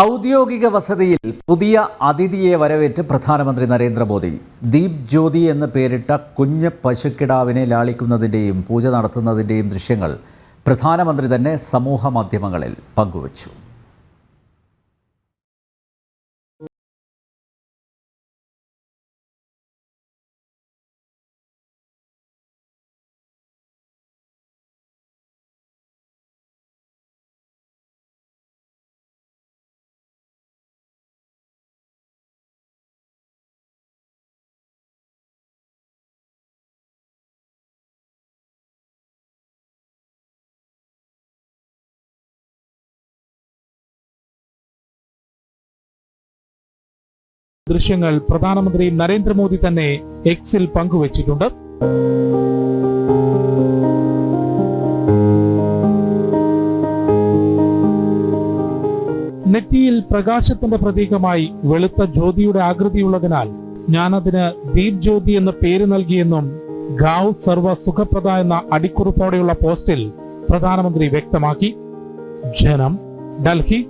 ഔദ്യോഗിക വസതിയിൽ പുതിയ അതിഥിയെ വരവേറ്റ് പ്രധാനമന്ത്രി നരേന്ദ്രമോദി. ദീപ് ജ്യോതി എന്ന് പേരിട്ട കുഞ്ഞ് പശുക്കിടാവിനെ ലാളിക്കുന്നതിന്റെയും പൂജ നടത്തുന്നതിന്റെയും ദൃശ്യങ്ങൾ പ്രധാനമന്ത്രി തന്നെ സമൂഹ മാധ്യമങ്ങളിൽ പങ്കുവച്ചു. ദൃശ്യങ്ങൾ പ്രധാനമന്ത്രി നരേന്ദ്രമോദി തന്നെ എക്സിൽ പങ്കുവച്ചിട്ടുണ്ട്. നെറ്റിയിൽ പ്രകാശത്തിന്റെ പ്രതീകമായി വെളുത്ത ജ്യോതിയുടെ ആകൃതിയുള്ളതിനാൽ ഞാനതിന് ദീപ് ജ്യോതി എന്ന പേര് നൽകിയെന്നും ഗാവ് സർവ സുഖപ്രദ എന്ന അടിക്കുറിപ്പോടെയുള്ള പോസ്റ്റിൽ പ്രധാനമന്ത്രി വ്യക്തമാക്കി. ജനം ഡൽഹി.